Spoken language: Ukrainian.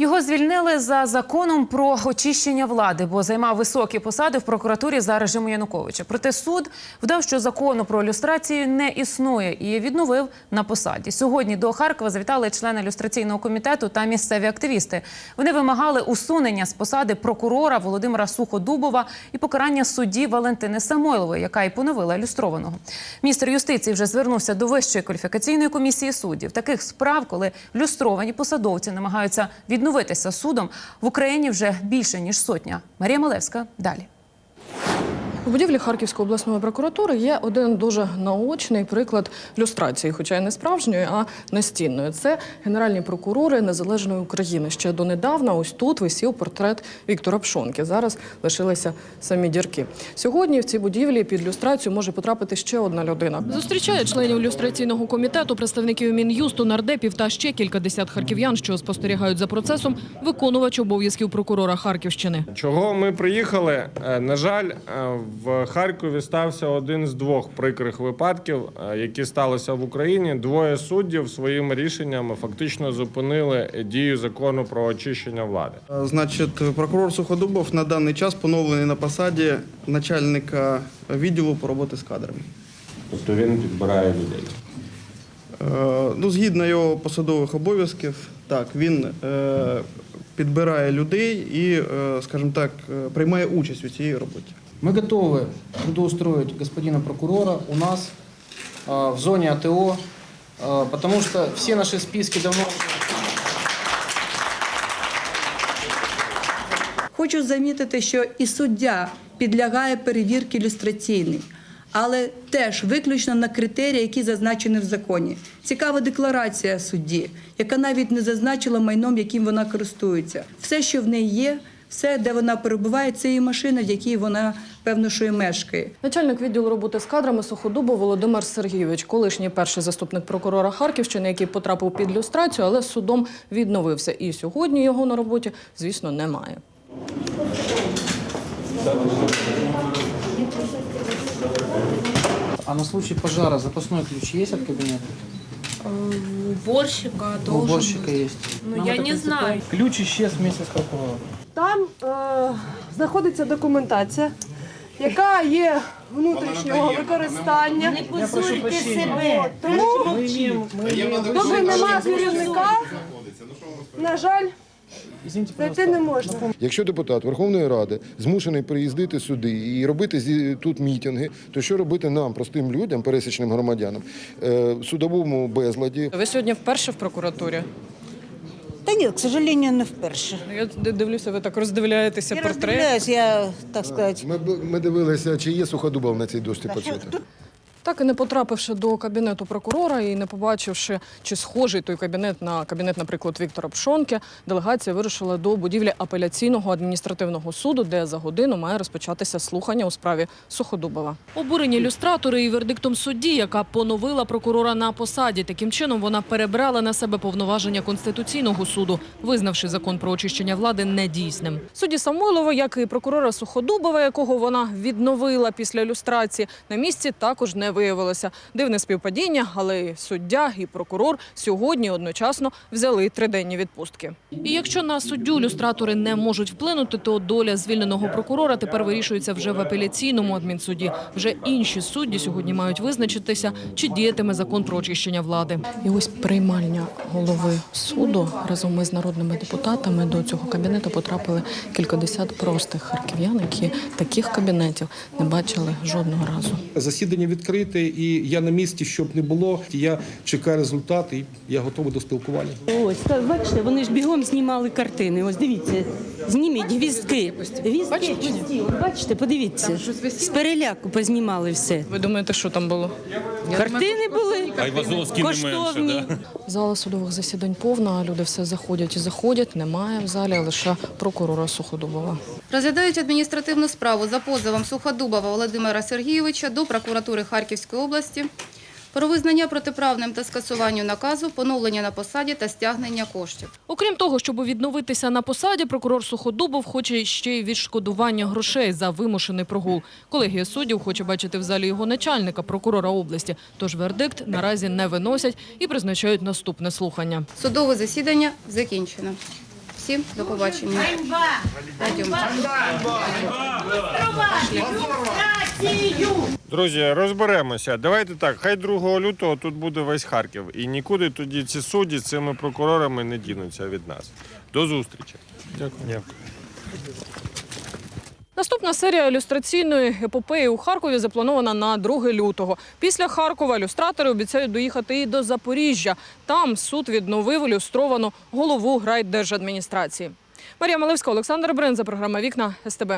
Його звільнили за законом про очищення влади, бо займав високі посади в прокуратурі за режиму Януковича. Проте суд вдав, що закону про люстрацію не існує і відновив на посаді. Сьогодні до Харкова завітали члени люстраційного комітету та місцеві активісти. Вони вимагали усунення з посади прокурора Володимира Суходубова і покарання судді Валентини Самойлової, яка і поновила люстрованого. Міністр юстиції вже звернувся до вищої кваліфікаційної комісії суддів. Таких справ, коли люстровані посадовці намагаються відновитися судом в Україні вже більше ніж сотня. Марія Малевська далі. У будівлі Харківської обласної прокуратури є один дуже наочний приклад люстрації, хоча й не справжньої, а настінної. Це генеральні прокурори незалежної України. Ще донедавна ось тут висів портрет Віктора Пшонки. Зараз лишилися самі дірки. Сьогодні в цій будівлі під люстрацію може потрапити ще одна людина. Зустрічає членів люстраційного комітету, представників мін'юсту, нардепів та ще кількадесят харків'ян, що спостерігають за процесом, виконувач обов'язків прокурора Харківщини. Чого ми приїхали? Е, На жаль, е, в Харкові стався один з двох прикрих випадків, е, які сталися в Україні. Двоє суддів своїми рішеннями фактично зупинили дію закону про очищення влади. Значить, прокурор Суходубов на даний час поновлений на посаді начальника відділу по роботи з кадрами. Тобто він підбирає людей. Е, Ну, згідно його посадових обов'язків, так, він е, підбирає людей і, е, скажімо так, е, приймає участь у цій роботі. Мы готовы трудоустроить господина прокурора у нас в зоне АТО, потому что все наши списки давно Хочу замітити, що і суддя підлягає перевірці люстраційній, але теж виключно на критерії, які зазначені в законі. Цікава декларація судді, яка навіть не зазначила майном, яким вона користується. Все, що в неї є, все, де вона перебуває, це її машина, в якій вона певно, що і мешкає. Начальник відділу роботи з кадрами Суходубов Володимир Сергійович, колишній перший заступник прокурора Харківщини, який потрапив під люстрацію, але судом відновився. І сьогодні його на роботі, звісно, немає. А на случай пожара запасной ключ есть от кабинета? уборщика У должен уборщика быть. есть. Ну, Нам я это не принципиально. знаю. Ключ исчез вместе с прокурором. Там е, знаходиться документація, яка є внутрішнього використання. Я прошу прощения. Тому, доки немає керівника, на жаль, зайти не можна. Якщо депутат Верховної Ради змушений приїздити сюди і робити зі- тут мітинги, то що робити нам, простим людям, пересічним громадянам, е, судовому безладі? Ви сьогодні вперше в прокуратурі? Та ні, к сожалению, не вперше. Ну, Я дивлюся, ви так роздивляєтеся Я портрет. роздивляюсь, я, так сказати, Ми, б- ми дивилися, чи є суходубов на цій дошці почути. Так і не потрапивши до кабінету прокурора і не побачивши, чи схожий той кабінет на кабінет, наприклад, Віктора Пшонки, делегація вирушила до будівлі апеляційного адміністративного суду, де за годину має розпочатися слухання у справі Суходубова. Обурені люстратори і вердиктом судді, яка поновила прокурора на посаді. Таким чином вона перебрала на себе повноваження конституційного суду, визнавши закон про очищення влади недійсним. Судді Самойлова, як і прокурора Суходубова, якого вона відновила після люстрації, на місці також не виявилося. Дивне співпадіння, але і суддя і прокурор сьогодні одночасно взяли триденні відпустки. І якщо на суддю люстратори не можуть вплинути, то доля звільненого прокурора тепер вирішується вже в апеляційному адмінсуді. Вже інші судді сьогодні мають визначитися, чи діятиме закон про очищення влади. І ось приймальня голови суду разом із народними депутатами до цього кабінету потрапили кількадесят простих харків'ян, які таких кабінетів не бачили жодного разу. Засідання відкрите, і я на місці, щоб не було. Я чекаю результат, і я готовий до спілкування. Ось, бачите, вони ж бігом знімали картини. Ось дивіться, зніміть гвіздки. Гвіздки Бачите, подивіться. З переляку познімали все. Ви думаєте, що там було? Картини були коштовні. Зала судових засідань повна, люди все заходять і заходять. Немає в залі лише прокурора Суходубова. Розглядають адміністративну справу за позовом Суходубова Володимира Сергійовича до прокуратури Харківської області про визнання протиправним та скасуванню наказу, поновлення на посаді та стягнення коштів. Окрім того, щоб відновитися на посаді, прокурор Суходубов хоче ще й відшкодування грошей за вимушений прогул. Колегія суддів хоче бачити в залі його начальника, прокурора області. Тож вердикт наразі не виносять і призначають наступне слухання. Судове засідання закінчено. всім до побачення. Пойдемо. Друзі, розберемося. Давайте так. Хай 2 лютого тут буде весь Харків. І нікуди тоді ці судді з цими прокурорами не дінуться від нас. До зустрічі. Дякую. Наступна серія ілюстраційної епопеї у Харкові запланована на 2 лютого. Після Харкова ілюстратори обіцяють доїхати і до Запоріжжя. Там суд відновив ілюстровану голову грайдержадміністрації. Марія Малевська, Олександр Бренза, програма Вікна СТБ.